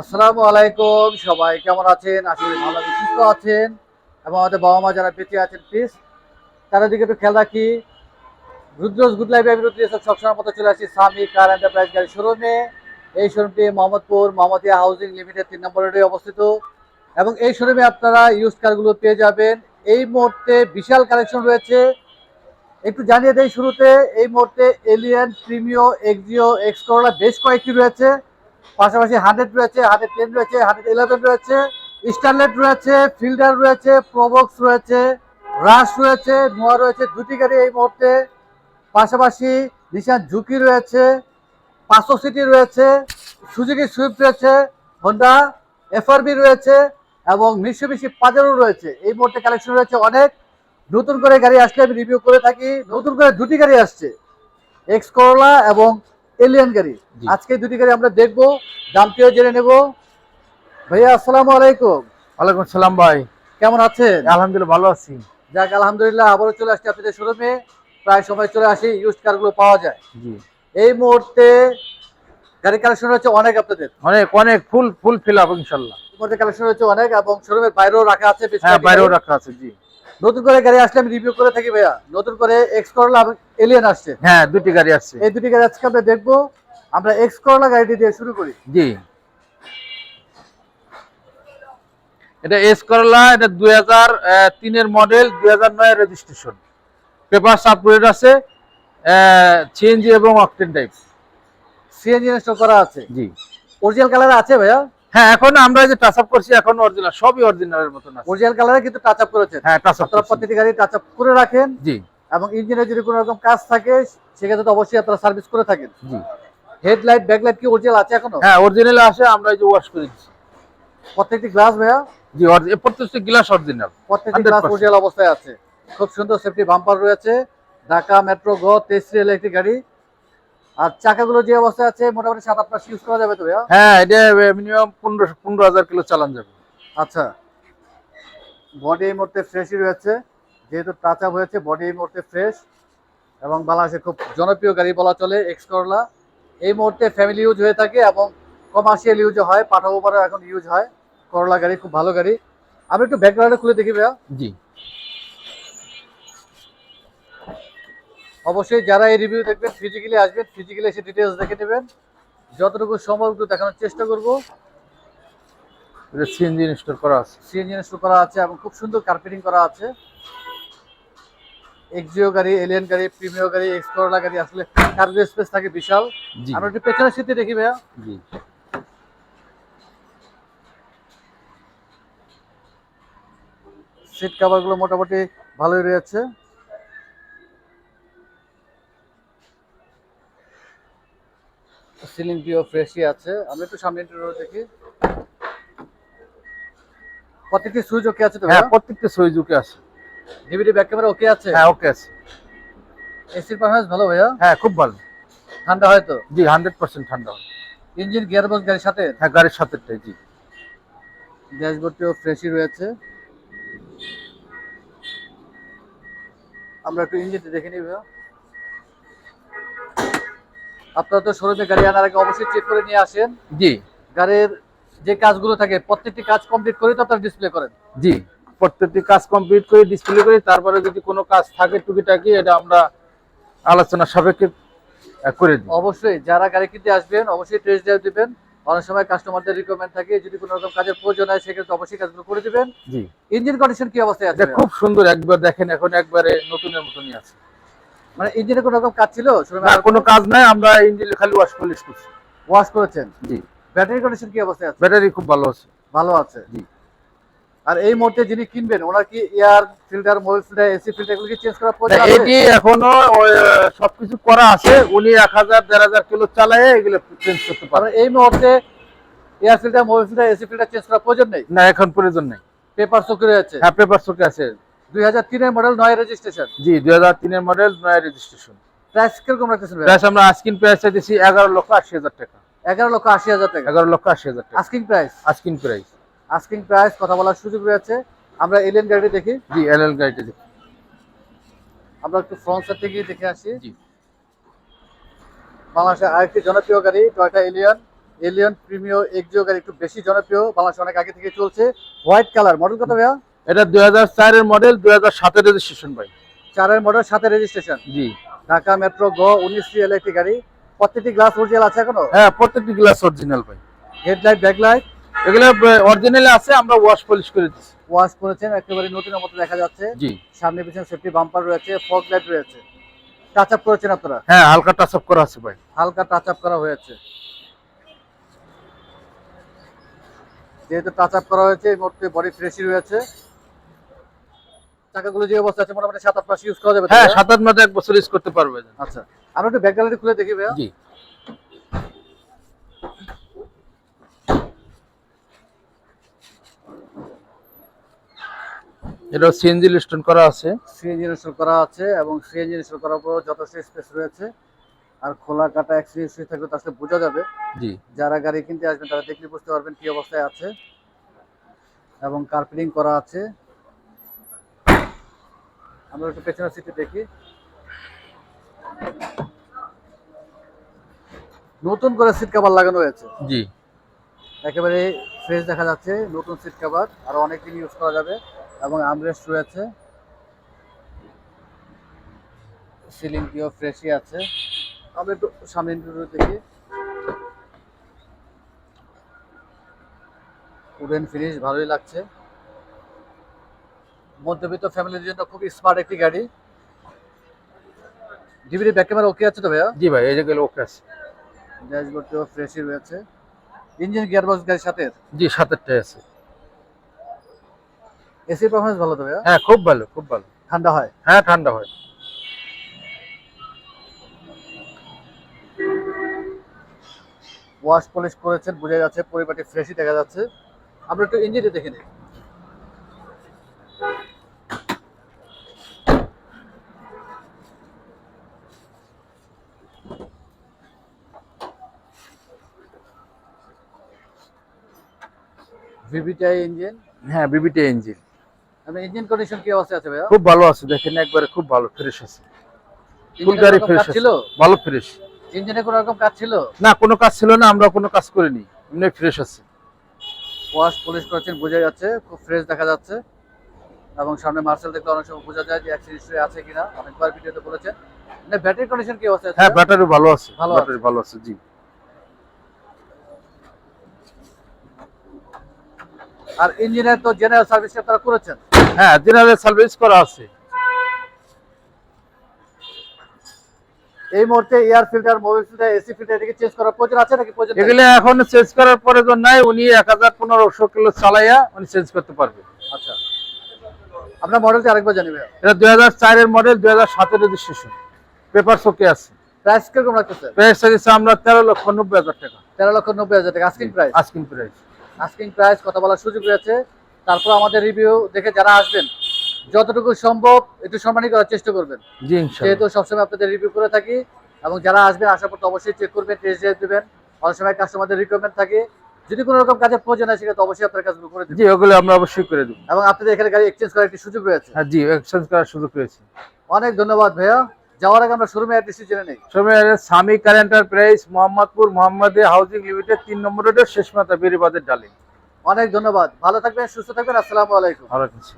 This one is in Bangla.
আসসালামু আলাইকুম, সবাই কেমন আছেন? আসলে ভালো সুস্থ আছেন। এবং আমাদের বাবা মা যারা বেঁচে আছেন প্লিজ তাদের দিকে একটু খেয়াল রাখি। রুদ্রজ গুড লাইফ আমি রুদ্র সব সবসময় মতো চলে আসি স্বামী কার এন্টারপ্রাইজ গাড়ি শোরুমে এই শোরুমটি মোহাম্মদপুর মোহাম্মদিয়া হাউজিং লিমিটেড তিন নম্বর রোডে অবস্থিত। এবং এই শোরুমে আপনারা ইউজ কারগুলো পেয়ে যাবেন। এই মুহূর্তে বিশাল কালেকশন রয়েছে। একটু জানিয়ে দেই শুরুতে, এই মুহূর্তে Allion Premio Axio X Corolla বেশ কয়েকটি রয়েছে। পাশাপাশি হান্ড্রেড রয়েছে, হান্ড্রেড টেন রয়েছে, হান্ড্রেড ইলেভেন রয়েছে, স্টারলেট রয়েছে, ফিল্ডার রয়েছে, প্রবক্স রয়েছে, রাশ রয়েছে, নোয়া রয়েছে, দুটি গাড়ি এই মুহূর্তে। পাশাপাশি নিশান ঝুঁকি রয়েছে, পাঁচশো সিটি রয়েছে, সুজুকি সুইফট রয়েছে, হোন্ডা, এফআরবি রয়েছে, এবং মিশিবিশি পাজারও রয়েছে। এই মুহূর্তে কালেকশন রয়েছে অনেক। নতুন করে গাড়ি আসলে আমি রিভিউ করে থাকি। নতুন করে দুটি গাড়ি আসছে এক্স করোলা এবং এলিয়ান গাড়ি। আজকে দুটি গাড়ি আমরা দেখব দামটিও জেনে নেব? ভাইয়া আসসালামু আলাইকুম। ওয়ালাইকুম সালাম ভাই। কেমন আছেন? আলহামদুলিল্লাহ ভালো আছি। যাক আলহামদুলিল্লাহ আবারও চলে আসছে আপনাদের শোরুমে। প্রায় সময় চলে আসি ইউজ কারগুলো পাওয়া যায়। জি। এই মুহূর্তে গাড়ি কালেকশন হচ্ছে অনেক আপনাদের। অনেক অনেক ফুল ফুল ফিল আপ ইনশাল্লাহ। মধ্যে কালেকশন হচ্ছে অনেক এবং শোরুমের বাইরেও রাখা আছে হ্যাঁ বাইরেও রাখা আছে জি। নতুন করে গাড়ি আসলে আমি রিভিউ করে থাকি ভাইয়া। নতুন করে এক্স করলা এলিয়ান আসছে। হ্যাঁ দুটি গাড়ি আসছে। এই দুটি গাড়ি আজকে আমরা দেখব। আমরা এক্স করলা গাড়িটি দিয়ে শুরু করি। জি। এটা এস করলা এটা দুই হাজার তিনের মডেল দুই হাজার নয় রেজিস্ট্রেশন পেপার আপগ্রেড আছে সিএনজি এবং অকটেন টাইপ সিএনজি ইনস্টল করা আছে। জি। অরিজিনাল কালার আছে ভাইয়া? হ্যাঁ এখন আমরা যে টাচ আপ করছি এখন অরিজিনাল সবই অরিজিনালের মতন আছে। অরিজিনাল কালারে কিন্তু টাচ আপ করেছেন। হ্যাঁ টাচ আপ প্রতিটি গাড়ি টাচ আপ করে রাখেন। জি। এবং ইঞ্জিনে যদি কোনো রকম কাজ থাকে সেক্ষেত্রে তো অবশ্যই আপনারা সার্ভিস করে থাকেন। জি। হেডলাইট ব্যাকলাইট কি অরিজিনাল আছে এখনও? হ্যাঁ অরিজিনাল আসে আমরা এই যে ওয়াশ করে দিচ্ছি। প্রত্যেকটি গ্লাস ভাইয়া? জি প্রত্যেকটি গ্লাস অরিজিনাল প্রত্যেকটি গ্লাস অরিজিনাল অবস্থায় আছে। খুব সুন্দর সেফটি বাম্পার রয়েছে। ঢাকা মেট্রো গ তেসরিয়াল একটি গাড়ি। আর চাকাগুলো যে অবস্থায় আছে মোটামুটি সাত আট মাস ইউজ করা যাবে তো হ্যাঁ? এটা মিনিমাম পনেরো পনেরো হাজার কিলো চালান যাবে। আচ্ছা। বডি এই মুহূর্তে ফ্রেশই রয়েছে। যেহেতু টাচ আপ হয়েছে বডি এই মুহূর্তে ফ্রেশ এবং বাংলাদেশে খুব জনপ্রিয় গাড়ি বলা চলে এক্স করলা এই মুহূর্তে ফ্যামিলি ইউজ হয়ে থাকে এবং কমার্শিয়াল ইউজ হয় পাঠা ওপারও এখন ইউজ হয়। করলা গাড়ি খুব ভালো গাড়ি। আমি একটু ব্যাকগ্রাউন্ডে খুলে দেখি ভাইয়া। জি। অবশ্যই যারা এই রিভিউ দেখবেন ফিজিক্যালি আসবেন ফিজিক্যালি এসে ডিটেলস দেখে নেবেন। যতটুকু সম্ভব একটু দেখানোর চেষ্টা করব। সিএনজি ইনস্টল করা আছে। সিএনজি ইনস্টল করা আছে এবং খুব সুন্দর কার্পেটিং করা আছে। এক্সিও গাড়ি এলিয়ান গাড়ি প্রিমিয় গাড়ি এক্সপ্লোরার গাড়ি আসলে কার্গো স্পেস থাকে বিশাল। আমরা একটু পেছনের সিটে দেখি ভাইয়া। জি। সিট কভারগুলো মোটামুটি ভালোই রয়েছে। সিলিং টিও ফ্রেশই আছে। আমরা একটু সামনে ইন্টারভিউ দেখি। প্রত্যেকটি সুইচ ওকে আছে তো হ্যাঁ প্রত্যেকটা সুইজুকে আছে। ডিভিডি ব্যাক ক্যামেরা ওকে আছে? হ্যাঁ ওকে আছে। এসির পারফরম্যান্স ভালো ভাইয়া? হ্যাঁ খুব ভালো। ঠান্ডা হয়তো জি হান্ড্রেড পার্সেন্ট ঠান্ডা হবে ইঞ্জিন গিয়ারবক্স গাড়ির সাথে? হ্যাঁ গাড়ির সাথেটাই জি। ড্যাশবোর্ডটিও ফ্রেশই রয়েছে। আমরা একটু ইঞ্জিনটি দেখে নিই ভাইয়া। আপনারা তো শোরুমে গাড়ি আনার আগে অবশ্যই চেক করে নিয়ে আসেন। জি। গাড়ির যে কাজগুলো থাকে প্রত্যেকটি কাজ কমপ্লিট করে তো আপনারা ডিসপ্লে করেন। জি। প্রত্যেকটি কাজ কমপ্লিট করে ডিসপ্লে করি তারপরে যদি কোনো কাজ থাকে টুকিটাকি এটা আমরা আলোচনা সাপেক্ষে করে দিই। অবশ্যই যারা গাড়ি কিনতে আসবেন অবশ্যই টেস্ট ড্রাইভ দিবেন। অনেক সময় কাস্টমারদের রিকোয়ারমেন্ট থাকে যদি কোনো রকম কাজের প্রয়োজন হয় সেক্ষেত্রে অবশ্যই কাজগুলো করে দিবেন। জি। ইঞ্জিন কন্ডিশন কি অবস্থায় আছে খুব সুন্দর একবার দেখেন এখন একবারে নতুনের মতনই আছে। মানে ইঞ্জিনে কোনো রকম কাজ ছিল? না কোনো কাজ নাই আমরা ইঞ্জিন খালি ওয়াশ পলিশ করছি। ওয়াশ করেছেন? জি। ব্যাটারি কন্ডিশন কি অবস্থায় আছে? ব্যাটারি খুব ভালো আছে। ভালো আছে। জি। আর এই মুহূর্তে যিনি কিনবেন ওনার কি air filter mobile filter AC filter এগুলো কি চেঞ্জ করা প্রয়োজন আছে? এটি এখনও সবকিছু করা আছে। উনি এক হাজার দেড় হাজার কিলো চালায় এগুলো চেঞ্জ করতে এই মুহূর্তে air filter mobile filter AC filter change করার প্রয়োজন নেই? না এখন প্রয়োজন নেই। পেপার চোখে রয়েছে? হ্যাঁ পেপার চোখে আছে। দুই হাজার তিনের মডেল নয় রেজিস্ট্রেশন জি দুই হাজার তিনের মডেল নয় রেজিস্ট্রেশন প্রাইস কীরকম রাখতেছেন প্রাইস আমরা আস্কিন প্রাইস দিচ্ছি এগারো লক্ষ আশি হাজার টাকা। এগারো লক্ষ আশি হাজার টাকা। এগারো লক্ষ আশি হাজার টাকা। Asking price asking price asking price কথা বলার সুযোগ রয়েছে। আমরা এলিয়ান গাড়ি দেখি। জি এল এল গাড়িটা দেখি। আমরা একটু ফ্রন্ট সাইড থেকে দেখে আসি। জি। বাংলাদেশের আরেকটি জনপ্রিয় গাড়ি Toyota Allion Allion Premio Axio গাড়ি একটু বেশি জনপ্রিয়। বাংলাদেশে অনেক আগে থেকে চলছে। হোয়াইট কালার মডেল কত ভাইয়া? এটা দুই চারের মডেল দুই হাজার সাতের রেজিস্ট্রেশন ভাই। চারের মডেল সাথে রেজিস্ট্রেশন জি। ঢাকা মেট্রো গ উনিশ সিএল একটি গাড়ি। প্রত্যেকটি গ্লাস অরিজিনাল আছে এখনও? হ্যাঁ প্রত্যেকটি গ্লাস অরিজিনাল ভাই। হেডলাইট ব্যাকলাইট এগুলো অরিজিনালে আছে আমরা ওয়াশ পলিশ করে দিচ্ছি। ওয়াশ করেছেন একেবারে নতুনের মতো দেখা যাচ্ছে। জি। সামনে পিছনে সেফটি বাম্পার রয়েছে ফগ লাইট রয়েছে। টাচ আপ করেছেন আপনারা? হ্যাঁ হালকা টাচ আপ করা আছে ভাই। হালকা টাচ আপ করা হয়েছে। যেহেতু টাচ আপ করা হয়েছে এই মুহূর্তে বডি ফ্রেশই রয়েছে। চাকাগুলো যে অবস্থা আছে মোটামুটি সাত আট মাস ইউজ করা যাবে হ্যাঁ সাত আট মাসে এক বছর ইউজ করতে পারবে। আচ্ছা আমরা একটু ব্যাক গ্যালারি খুলে দেখি ভাইয়া। জি। এটা সিএনজি লিস্টন করা আছে। সিএনজি ইনস্টল করা আছে এবং সিএনজি ইনস্টল করার পর যথেষ্ট স্পেস রয়েছে। আর খোলা কাটা অ্যাক্সিডেন্ট থাকলে তো আসলে বোঝা যাবে। জি। যারা গাড়ি কিনতে আসবেন তারা দেখলে বুঝতে পারবেন কি অবস্থায় আছে। এবং কার্পেটিং করা আছে। আমরা একটু পেছনের সিটে দেখি। নতুন করে সিট কভার লাগানো হয়েছে। জি। একেবারে ফ্রেশ দেখা যাচ্ছে নতুন সিট কভার আর অনেক দিন ইউজ করা যাবে এবং আমরেস্ট রয়েছে। সিলিং সিলিংটিও ফ্রেশই আছে। আমরা একটু সামনে দেখি। উডেন ফিনিশ ভালোই লাগছে। মধ্যবিত্ত ফ্যামিলির জন্য খুব স্মার্ট একটি গাড়ি। ডিভিডি ব্যাক ক্যামেরা ওকে আছে তো ভাইয়া? জি ভাই এই যে গেলে ওকে আছে ড্যাশবোর্ডটিও ফ্রেশই রয়েছে। ইঞ্জিন গিয়ারবক্স গাড়ির সাথে জি সাতেরটাই আছে। এসি পারফরমেন্স ভালো তো ভাইয়া? হ্যাঁ খুব ভালো খুব ভালো। ঠান্ডা হয়? হ্যাঁ ঠান্ডা হয়। ওয়াশ পলিশ করেছেন বোঝা যাচ্ছে পরিপাটি ফ্রেশই দেখা যাচ্ছে। আমরা একটু ইঞ্জিনটি দেখে নিই। ভিভিটিআই ইঞ্জিন হ্যাঁ বিবিটি ইঞ্জিন আপনার ইঞ্জিন কন্ডিশন কি অবস্থা আছে ভাইয়া? খুব ভালো আছে দেখেন একবারে খুব ভালো ফ্রেশ আছে। ফুল গাড়ি ফ্রেশ ছিল? ভালো ফ্রেশ ইঞ্জিনে কোনো রকম কাজ ছিল? না কোনো কাজ ছিল না আমরা কোনো কাজ করিনি এমনি ফ্রেশ আছে। ওয়াশ পলিশ করেছেন বোঝা যাচ্ছে খুব ফ্রেশ দেখা যাচ্ছে। এবং সামনে মার্শাল দেখলে অনেক সময় বোঝা যায় যে অ্যাক্সিডেন্ট আছে কিনা অনেকবার ভিডিওতে বলেছেন। মানে ব্যাটারি কন্ডিশন কি অবস্থা আছে হ্যাঁ ব্যাটারি ভালো আছে ভালো ব্যাটারি ভালো আছে জি। আর ইঞ্জিনের তো জেনারেল সার্ভিস আপনারা করেছেন। হ্যাঁ জেনারেল সার্ভিস করা আছে। এই মুহূর্তে air filter mobil filter AC filter এটাকে চেঞ্জ করার প্রয়োজন আছে নাকি? প্রয়োজন? এগুলো এখন চেঞ্জ করার প্রয়োজন নাই। উনি এক হাজার পনেরোশো কিলো চালাইয়া উনি চেঞ্জ করতে পারবে। আচ্ছা। আপনার মডেলটা আরেকবার জানিবে এটা দুই হাজার চারের মডেল দুই হাজার সাতের রেজিস্ট্রেশন পেপার ওকে আছে। প্রাইস কীরকম রাখতেছেন প্রাইস দিচ্ছে আমরা তেরো লক্ষ নব্বই হাজার টাকা। তেরো লক্ষ নব্বই হাজার টাকা asking price asking price asking price কথা বলার সুযোগ রয়েছে। তারপর আমাদের রিভিউ দেখে যারা আসবেন যতটুকু সম্ভব একটু সম্মানী করার চেষ্টা করবেন। যেহেতু সবসময় আপনাদের রিভিউ করে থাকি এবং যারা আসবেন আসার পর অবশ্যই চেক করবেন টেস্ট ড্রাইভ দেবেন। অনেক সময় কাস্টমারদের রিকোয়ারমেন্ট থাকে। যদি কোনো রকম কাজে প্রয়োজন হয় সেক্ষেত্রে অবশ্যই আপনার কাজগুলো করে জি ওগুলো আমরা অবশ্যই করে দেবো। এবং আপনাদের এখানে গাড়ি এক্সচেঞ্জ করার একটি সুযোগ রয়েছে। হ্যাঁ জি এক্সচেঞ্জ করার সুযোগ পেয়েছি অনেক ধন্যবাদ ভাইয়া। যাওয়ার আগে আমরা শোরুমের অ্যাড্রেসটি জেনে নেই। সময় স্বামী কার এন্টারপ্রাইজ মোহাম্মদপুর মোহাম্মদী হাউজিং লিমিটেড তিন নম্বর রোডের শেষ মাথা বেরিবাদের ডালিং অনেক ধন্যবাদ। ভালো থাকবেন সুস্থ থাকবেন। আসসালামু আলাইকুম। ভালো আছি